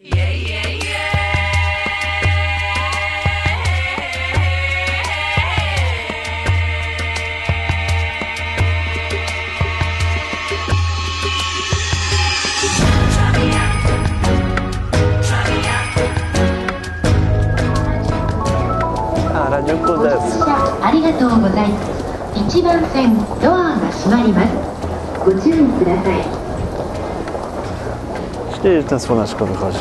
あら、10個です。ありがとうございます。1番線ドアが閉まります。ご注意ください。I ten słoneczko wychodzi.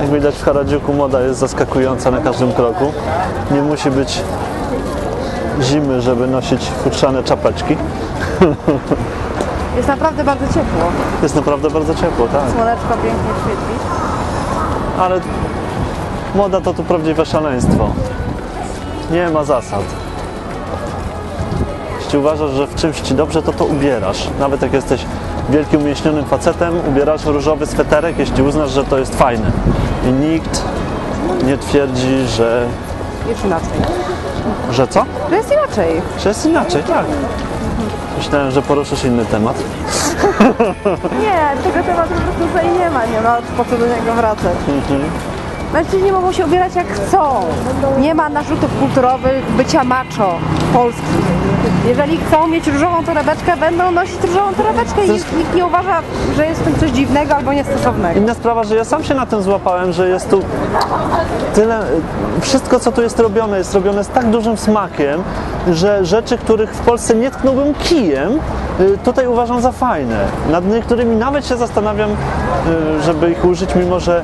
Jak widać w Haradziuku moda jest zaskakująca na każdym kroku. Nie musi być zimy, żeby nosić futrzane czapeczki. Jest naprawdę bardzo ciepło. Jest naprawdę bardzo ciepło, tak. Słoneczko pięknie świeci. Ale moda to tu prawdziwe szaleństwo. Nie ma zasad. Jeśli uważasz, że w czymś ci dobrze, to to ubierasz. Nawet jak jesteś wielkim umięśnionym facetem, ubierasz różowy sweterek, jeśli uznasz, że to jest fajne. I nikt nie twierdzi, że... Jest inaczej. Że co? To jest inaczej. Że jest inaczej, tak. Myślałem, że poruszysz inny temat. Nie, tego tematu po prostu tutaj nie ma. Nie ma po co do niego wracać. Mężczyźni mogą się ubierać jak chcą. Nie ma narzutów kulturowych bycia macho polskich. Jeżeli chcą mieć różową torebeczkę, będą nosić różową torebeczkę i nikt, nikt nie uważa, że jest w tym coś dziwnego albo niestosownego. Inna sprawa, że ja sam się na tym złapałem, że jest tu tyle, wszystko co tu jest robione, jest robione z tak dużym smakiem, że rzeczy, których w Polsce nie tknąłbym kijem, y, tutaj uważam za fajne. Nad niektórymi nawet się zastanawiam, y, żeby ich użyć, mimo że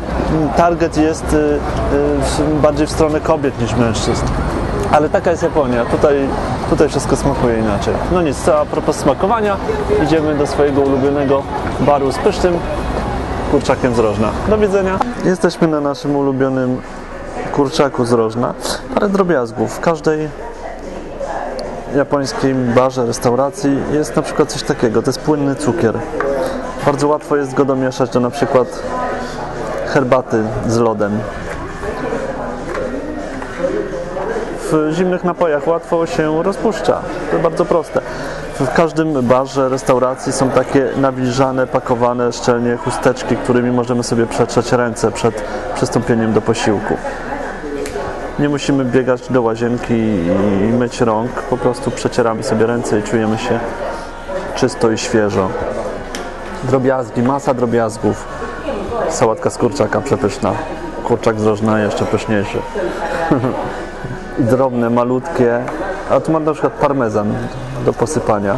target jest y, bardziej w stronę kobiet niż mężczyzn. Ale taka jest Japonia, tutaj, tutaj wszystko smakuje inaczej. No nic, a propos smakowania, idziemy do swojego ulubionego baru z pysznym kurczakiem z Rożna. Do widzenia. Jesteśmy na naszym ulubionym kurczaku z Rożna. Parę drobiazgów. W każdej japońskiej barze, restauracji jest na przykład coś takiego. To jest płynny cukier. Bardzo łatwo jest go domieszać do na przykład herbaty z lodem. W zimnych napojach łatwo się rozpuszcza. To bardzo proste. W każdym barze, restauracji są takie nawilżane, pakowane szczelnie chusteczki, którymi możemy sobie przetrzeć ręce przed przystąpieniem do posiłku. Nie musimy biegać do łazienki i myć rąk, po prostu przecieramy sobie ręce i czujemy się czysto i świeżo. Drobiazgi, masa drobiazgów. Sałatka z kurczaka przepyszna. Kurczak z rożna jeszcze pyszniejszy. Drobne, malutkie. A tu mam na przykład parmezan do posypania.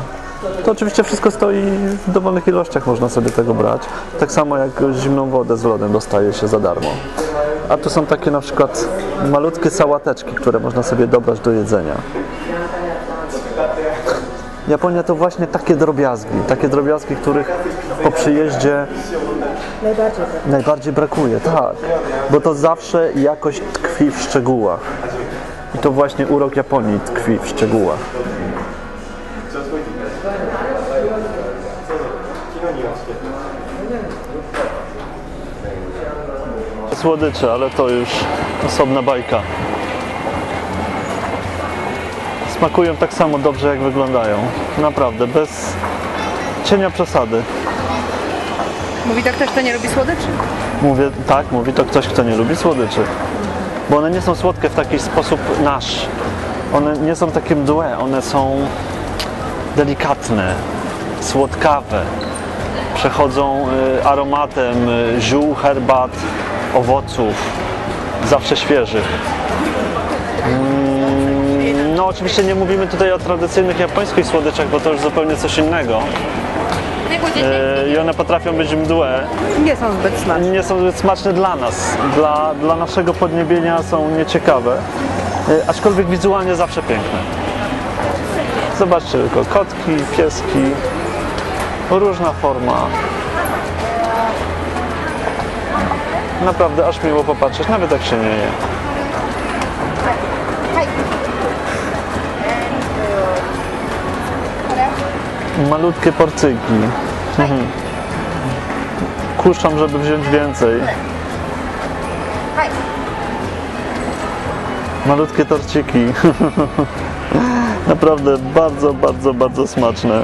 To oczywiście wszystko stoi w dowolnych ilościach, można sobie tego brać. Tak samo jak zimną wodę z lodem dostaje się za darmo. A tu są takie na przykład malutkie sałateczki, które można sobie dobrać do jedzenia. Japonia to właśnie takie drobiazgi, takie drobiazgi, których po przyjeździe najbardziej brakuje, tak. Bo to zawsze jakoś tkwi w szczegółach. I to właśnie urok Japonii tkwi w szczegółach. Słodycze, ale to już osobna bajka. Smakują tak samo dobrze, jak wyglądają. Naprawdę, bez cienia przesady. Mówi tak ktoś, kto nie lubi słodyczy. Mówię, tak, mówi to ktoś, kto nie lubi słodyczy. Bo one nie są słodkie w taki sposób nasz. One nie są takie mdłe, one są delikatne, słodkawe. Przechodzą y, aromatem y, ziół, herbat, owoców, zawsze świeżych. Mm, No oczywiście nie mówimy tutaj o tradycyjnych japońskich słodyczach, bo to już zupełnie coś innego. Y, I one potrafią być mdłe, Nie są zbyt smaczne. nie są zbyt smaczne dla nas. Dla, dla naszego podniebienia są nieciekawe, y, aczkolwiek wizualnie zawsze piękne. Zobaczcie tylko, kotki, pieski, różna forma. Naprawdę aż miło popatrzeć, nawet jak się nie je. Malutkie porcyki. Mhm. Kuszą, żeby wziąć więcej. Malutkie torciki. Naprawdę bardzo, bardzo, bardzo smaczne.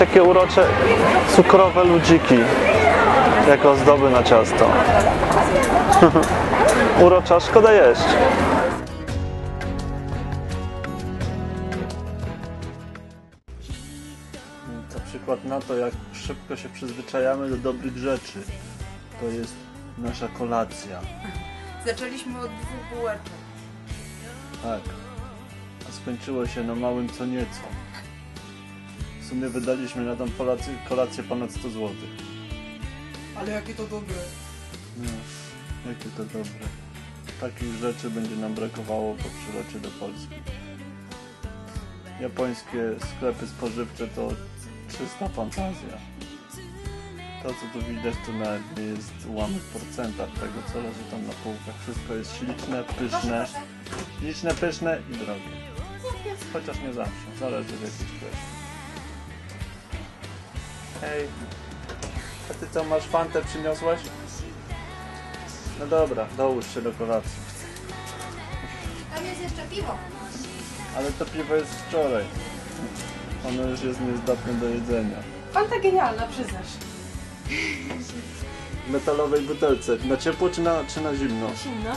Jakie urocze cukrowe ludziki jako ozdoby na ciasto. Urocza, szkoda jeść. Przykład na to, jak szybko się przyzwyczajamy do dobrych rzeczy. To jest nasza kolacja. Zaczęliśmy od dwóch bułeczek. Tak. A skończyło się na małym co nieco. W sumie wydaliśmy na tą kolację, kolację ponad 100 zł. Ale jakie to dobre. No, jakie to dobre. Takich rzeczy będzie nam brakowało po przylocie do Polski. Japońskie sklepy spożywcze to czysta fantazja. To co tu widać to nawet nie jest ułamek procenta tego co leży tam na półkach. Wszystko jest śliczne, pyszne, śliczne, pyszne i drogie. Chociaż nie zawsze, zależy w jakim sklepie. Hej, a ty co, masz fantę przyniosłaś? No dobra, dołóż się do kolacji. Tam jest jeszcze piwo. Ale to piwo jest wczoraj. Ono już jest niezdatne do jedzenia. Fanta genialna, przyznasz. W metalowej butelce. Na ciepło czy na, czy na zimno? Zimno.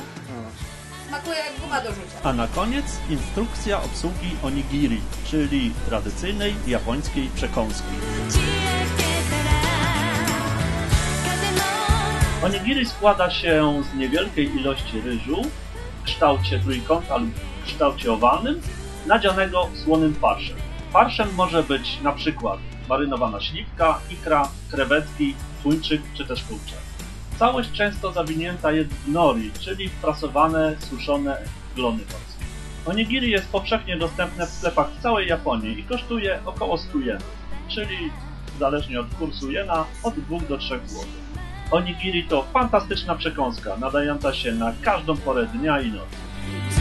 Smakuje jak guma do rzucia. A na koniec instrukcja obsługi onigiri, czyli tradycyjnej japońskiej przekąski. Onigiri składa się z niewielkiej ilości ryżu w kształcie trójkąta lub w kształcie owalnym, nadzianego słonym farszem. Farszem może być na przykład marynowana śliwka, ikra, krewetki, tuńczyk czy też kurczak. Całość często zawinięta jest w nori, czyli prasowane, suszone glony morskie. Onigiri jest powszechnie dostępne w sklepach w całej Japonii i kosztuje około 100 jen, czyli zależnie od kursu jena od 2 do 3 zł. Onigiri to fantastyczna przekąska, nadająca się na każdą porę dnia i nocy.